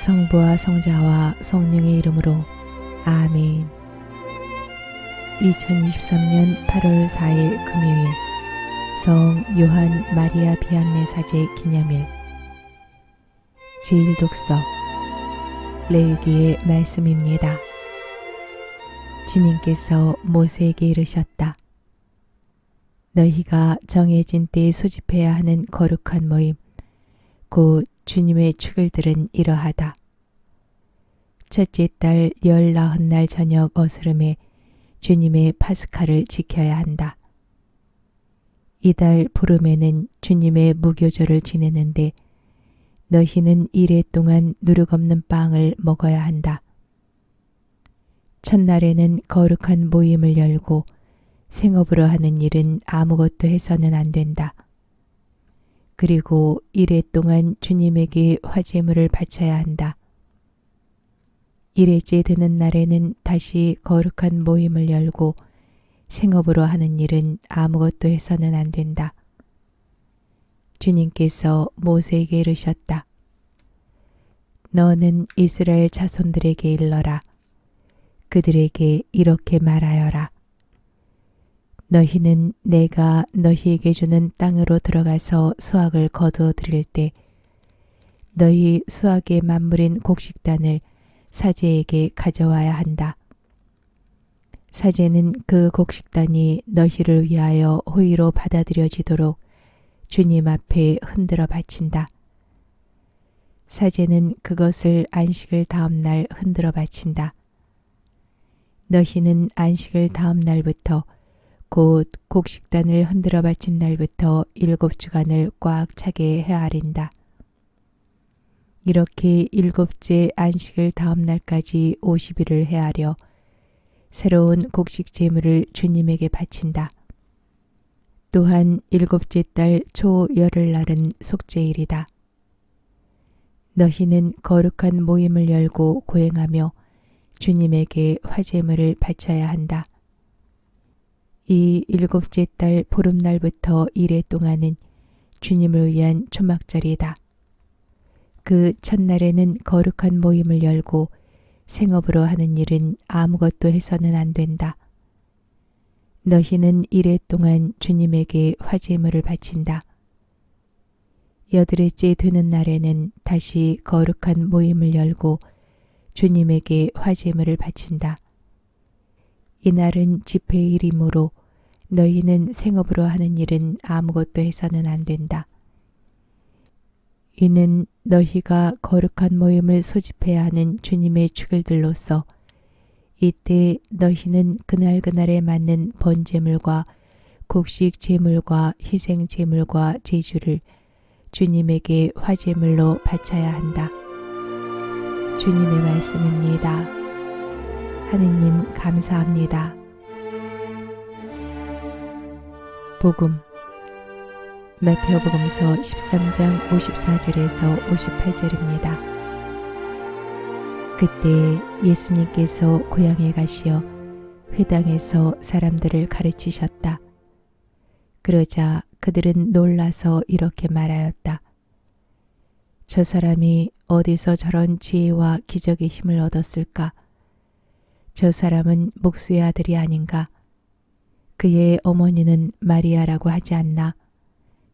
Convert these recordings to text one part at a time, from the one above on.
성부와 성자와 성령의 이름으로 아멘. 2023년 8월 4일 금요일 성 요한 마리아 비안네 사제 기념일 제1독서 레위기의 말씀입니다. 주님께서 모세에게 이르셨다. 너희가 정해진 때에 소집해야 하는 거룩한 모임 곧 주님의 축일들은 이러하다. 첫째 달 열나흔 날 저녁 어스름에 주님의 파스카를 지켜야 한다. 이달 보름에는 주님의 무교절을 지내는데 너희는 이래 동안 누룩 없는 빵을 먹어야 한다. 첫날에는 거룩한 모임을 열고 생업으로 하는 일은 아무것도 해서는 안 된다. 그리고 이래 동안 주님에게 화제물을 바쳐야 한다. 일회째 되는 날에는 다시 거룩한 모임을 열고 생업으로 하는 일은 아무것도 해서는 안 된다. 주님께서 모세에게 이르셨다. 너는 이스라엘 자손들에게 일러라. 그들에게 이렇게 말하여라. 너희는 내가 너희에게 주는 땅으로 들어가서 수확을 거두어 드릴 때 너희 수확의 만물인 곡식단을 사제에게 가져와야 한다. 사제는 그 곡식단이 너희를 위하여 호의로 받아들여지도록 주님 앞에 흔들어 바친다. 사제는 그것을 안식을 다음 날 흔들어 바친다. 너희는 안식을 다음 날부터 곧 곡식단을 흔들어 바친 날부터 일곱 주간을 꽉 차게 헤아린다. 이렇게 일곱째 안식을 다음 날까지 50일을 헤아려 새로운 곡식 제물을 주님에게 바친다. 또한 일곱째 달 초 열흘 날은 속죄일이다. 너희는 거룩한 모임을 열고 고행하며 주님에게 화제물을 바쳐야 한다. 이 일곱째 달 보름날부터 이래 동안은 주님을 위한 초막절이다. 그 첫날에는 거룩한 모임을 열고 생업으로 하는 일은 아무것도 해서는 안 된다. 너희는 이래 동안 주님에게 화제물을 바친다. 여드레째 되는 날에는 다시 거룩한 모임을 열고 주님에게 화제물을 바친다. 이날은 집회일이므로 너희는 생업으로 하는 일은 아무것도 해서는 안 된다. 이는 너희가 거룩한 모임을 소집해야 하는 주님의 축일들로서 이때 너희는 그날 그날에 맞는 번제물과 곡식 제물과 희생 제물과 제주를 주님에게 화제물로 바쳐야 한다. 주님의 말씀입니다. 하느님 감사합니다. 복음 마테오복음서 13장 54절에서 58절입니다. 그때 예수님께서 고향에 가시어 회당에서 사람들을 가르치셨다. 그러자 그들은 놀라서 이렇게 말하였다. 저 사람이 어디서 저런 지혜와 기적의 힘을 얻었을까? 저 사람은 목수의 아들이 아닌가? 그의 어머니는 마리아라고 하지 않나?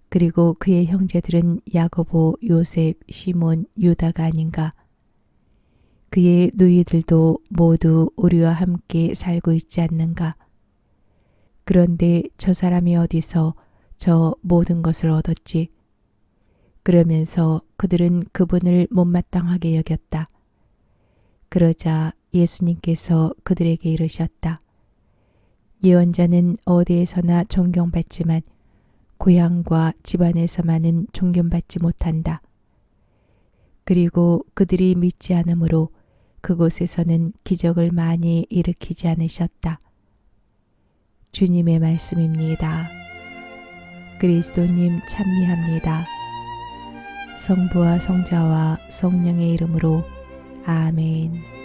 그리고 그의 형제들은 야고보, 요셉, 시몬, 유다가 아닌가? 그의 누이들도 모두 우리와 함께 살고 있지 않는가? 그런데 저 사람이 어디서 저 모든 것을 얻었지? 그러면서 그들은 그분을 못마땅하게 여겼다. 그러자 예수님께서 그들에게 이르셨다. 예언자는 어디에서나 존경받지만 고향과 집안에서만은 존경받지 못한다. 그리고 그들이 믿지 않으므로 그곳에서는 기적을 많이 일으키지 않으셨다. 주님의 말씀입니다. 그리스도님 찬미합니다. 성부와 성자와 성령의 이름으로 아멘.